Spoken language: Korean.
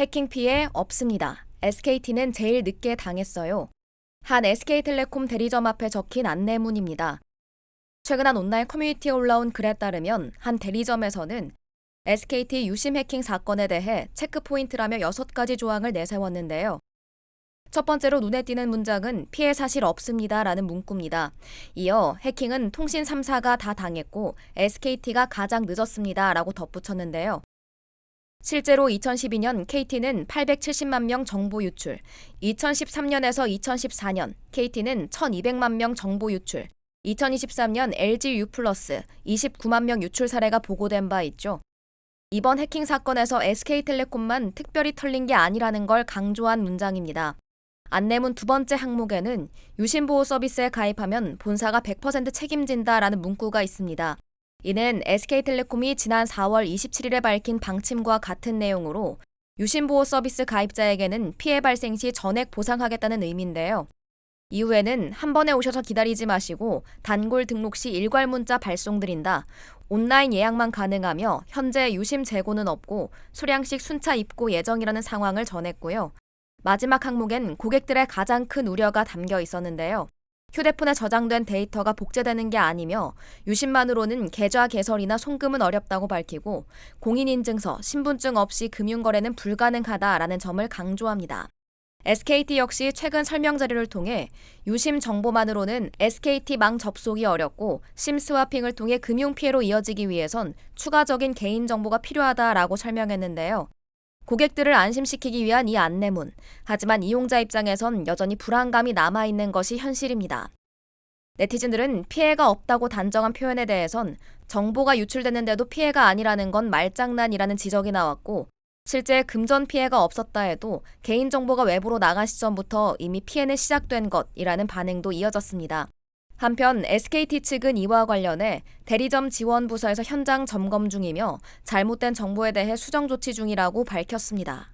해킹 피해 없습니다. SKT는 제일 늦게 당했어요. 한 SK텔레콤 대리점 앞에 적힌 안내문입니다. 최근 한 온라인 커뮤니티에 올라온 글에 따르면 한 대리점에서는 SKT 유심 해킹 사건에 대해 체크 포인트라며 6가지 조항을 내세웠는데요. 첫 번째로 눈에 띄는 문장은 피해 사실 없습니다 라는 문구입니다. 이어 해킹은 통신 3사가 다 당했고 SKT가 가장 늦었습니다 라고 덧붙였는데요. 실제로 2012년 KT는 870만 명 정보 유출, 2013년에서 2014년 KT는 1200만 명 정보 유출, 2023년 LG U 플러스 29만 명 유출 사례가 보고된 바 있죠. 이번 해킹 사건에서 SK텔레콤만 특별히 털린 게 아니라는 걸 강조한 문장입니다. 안내문 두 번째 항목에는 유심보호 서비스에 가입하면 본사가 100% 책임진다라는 문구가 있습니다. 이는 SK텔레콤이 지난 4월 27일에 밝힌 방침과 같은 내용으로 유심보호 서비스 가입자에게는 피해 발생 시 전액 보상하겠다는 의미인데요. 이후에는 한 번에 오셔서 기다리지 마시고 단골 등록 시 일괄 문자 발송드린다. 온라인 예약만 가능하며 현재 유심 재고는 없고 소량씩 순차 입고 예정이라는 상황을 전했고요. 마지막 항목엔 고객들의 가장 큰 우려가 담겨 있었는데요. 휴대폰에 저장된 데이터가 복제되는 게 아니며 유심만으로는 계좌 개설이나 송금은 어렵다고 밝히고 공인인증서, 신분증 없이 금융거래는 불가능하다라는 점을 강조합니다. SKT 역시 최근 설명 자료를 통해 유심 정보만으로는 SKT 망 접속이 어렵고 심 스와핑을 통해 금융 피해로 이어지기 위해선 추가적인 개인 정보가 필요하다라고 설명했는데요. 고객들을 안심시키기 위한 이 안내문. 하지만 이용자 입장에선 여전히 불안감이 남아있는 것이 현실입니다. 네티즌들은 피해가 없다고 단정한 표현에 대해선 정보가 유출됐는데도 피해가 아니라는 건 말장난이라는 지적이 나왔고, 실제 금전 피해가 없었다 해도 개인정보가 외부로 나간 시점부터 이미 피해는 시작된 것이라는 반응도 이어졌습니다. 한편 SKT 측은 이와 관련해 대리점 지원 부서에서 현장 점검 중이며 잘못된 정보에 대해 수정 조치 중이라고 밝혔습니다.